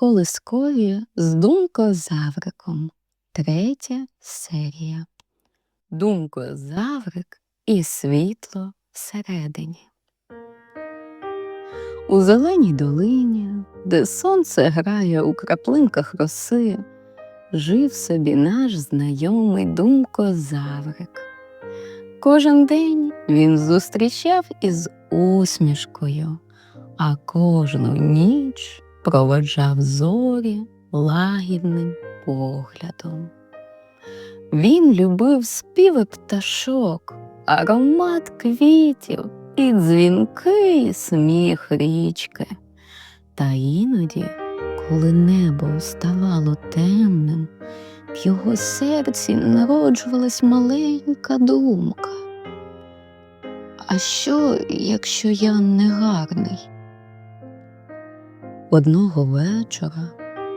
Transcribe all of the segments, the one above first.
Колискові з думкозавриком. Третя серія. Думкозаврик і світло всередині. У зеленій долині, де сонце грає у краплинках роси, жив собі наш знайомий думкозаврик. Кожен день він зустрічав із усмішкою, а кожну ніч проводжав зорі лагідним поглядом. Він любив співи пташок, аромат квітів і дзвінкий сміх річки. Та іноді, коли небо ставало темним, в його серці народжувалась маленька думка. А що, якщо я не гарний? Одного вечора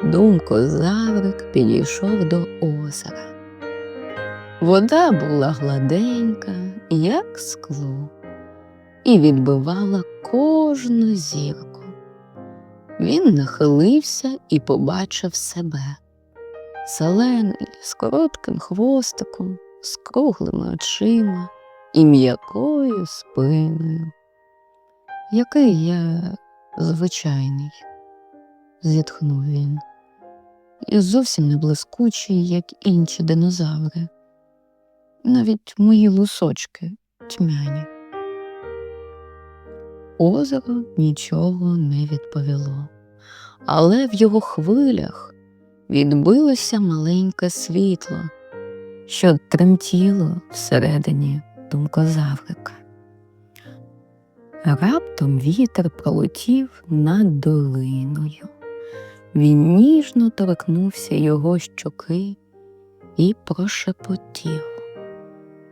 думко Заврик підійшов до озера. Вода була гладенька, як скло, і відбивала кожну зірку. Він нахилився і побачив себе. Зелений, з коротким хвостиком, з круглими очима і м'якою спиною. Який я звичайний, зітхнув він, і зовсім не блискучий, як інші динозаври, навіть мої лусочки тьмяні. Озеро нічого не відповіло, але в його хвилях відбилося маленьке світло, що тремтіло всередині думкозаврика. Раптом вітер пролетів над долиною. Він ніжно торкнувся його щоки і прошепотів.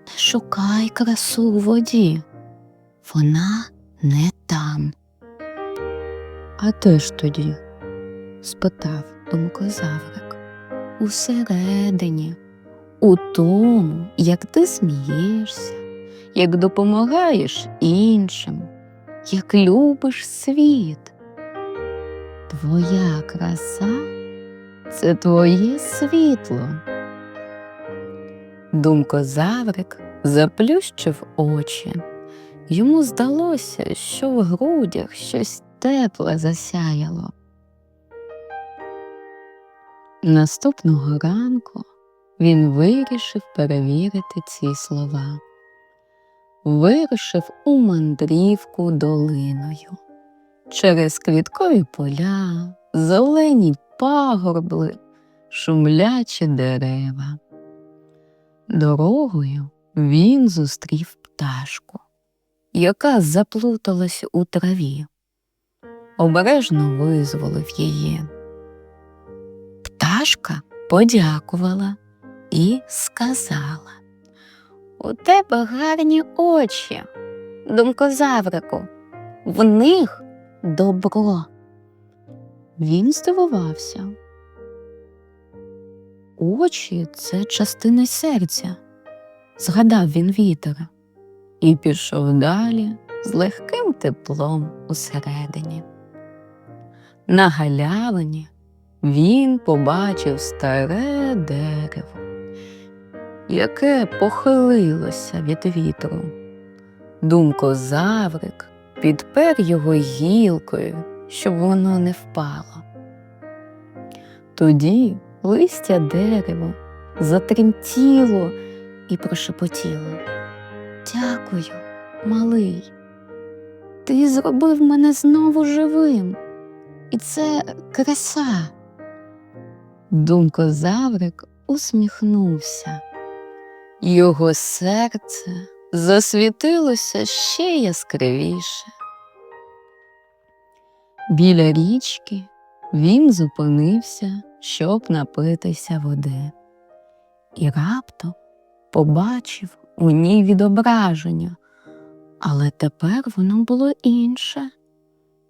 Не шукай красу у воді, вона не там. А де ж тоді? спитав думкозаврик. Усередині, у тому, як ти смієшся, як допомагаєш іншим, як любиш світ. Твоя краса це твоє світло. Думкозаврик заплющив очі. Йому здалося, що в грудях щось тепле засяяло. Наступного ранку він вирішив перевірити ці слова. Вирушив у мандрівку долиною. Через квіткові поля, зелені пагорбли, шумлячі дерева. Дорогою він зустрів пташку, яка заплуталась у траві. Обережно визволив її. Пташка подякувала і сказала У тебе гарні очі, думкозаврику, в них добро. Він здивувався. Очі це частина серця, згадав він вітер і пішов далі з легким теплом усередині. На галявині він побачив старе дерево, яке похилилося від вітру. Думкозаврик підпер його гілкою, щоб воно не впало. Тоді листя дерева затремтіло і прошепотіло. Дякую, малий. Ти зробив мене знову живим, і це краса. Думкозаврик усміхнувся. Його серце засвітилося ще яскравіше. Біля річки він зупинився, щоб напитися води, і раптом побачив у ній відображення, але тепер воно було інше.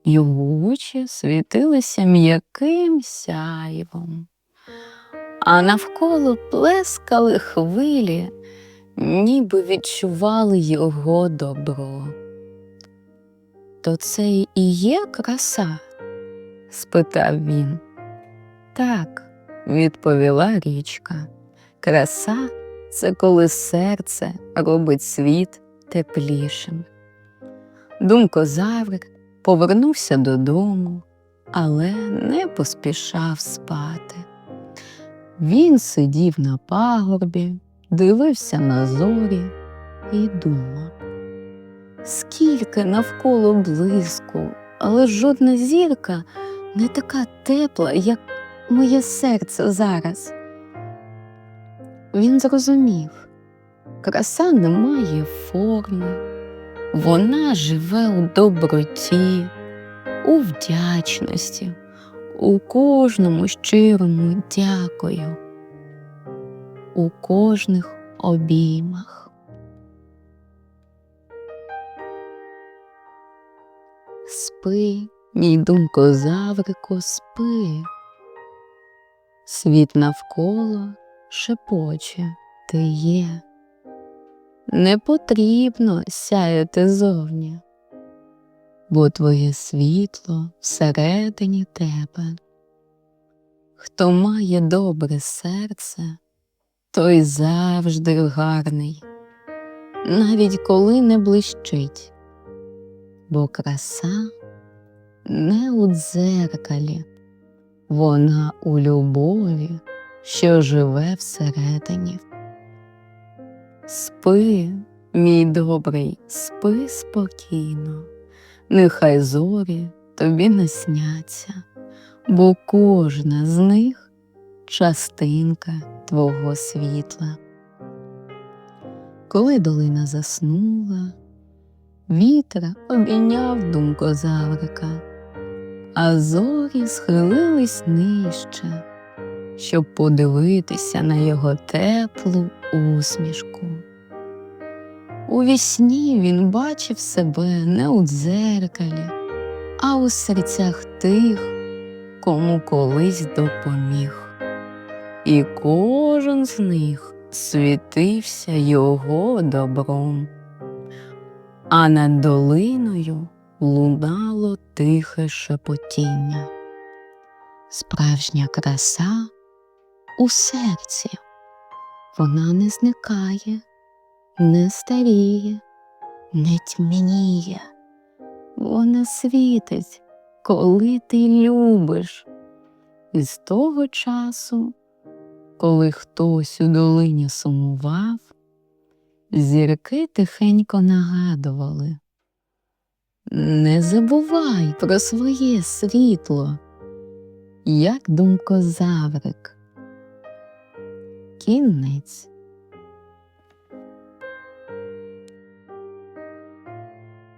Його очі світилися м'яким сяйвом, а навколо плескали хвилі, ніби відчували його добро. То це і є краса? спитав він. так, відповіла річка. Краса це коли серце робить світ теплішим. Думкозаврик повернувся додому, але не поспішав спати. Він сидів на пагорбі, дивився на зорі і думав. Скільки навколо блиску, але жодна зірка не така тепла, як моє серце зараз. Він зрозумів, краса не має форми, вона живе у доброті, у вдячності, у кожному щирому дякую, у кожних обіймах. Спи, мій думкозаврику, спи. Світ навколо шепоче ти є. Не потрібно сяяти зовні, бо твоє світло всередині тебе. Хто має добре серце, той завжди гарний, навіть коли не блищить, бо краса не у дзеркалі, вона у любові, що живе всередині. Спи, мій добрий, спи спокійно, нехай зорі тобі не сняться, бо кожна з них частинка твого світла. Коли долина заснула, вітер обійняв думкозаврика, а зорі схилились нижче, щоб подивитися на його теплу усмішку. У вісні він бачив себе не у дзеркалі, а у серцях тих, кому колись допоміг. І кожен з них світився його добром, а над долиною лунало тихе шепотіння. Справжня краса у серці. Вона не зникає, не старіє, не тьмяніє. Вона світить, коли ти любиш. І з того часу, коли хтось у долині сумував, зірки тихенько нагадували. Не забувай про своє світло, як думкозаврик. Кінець.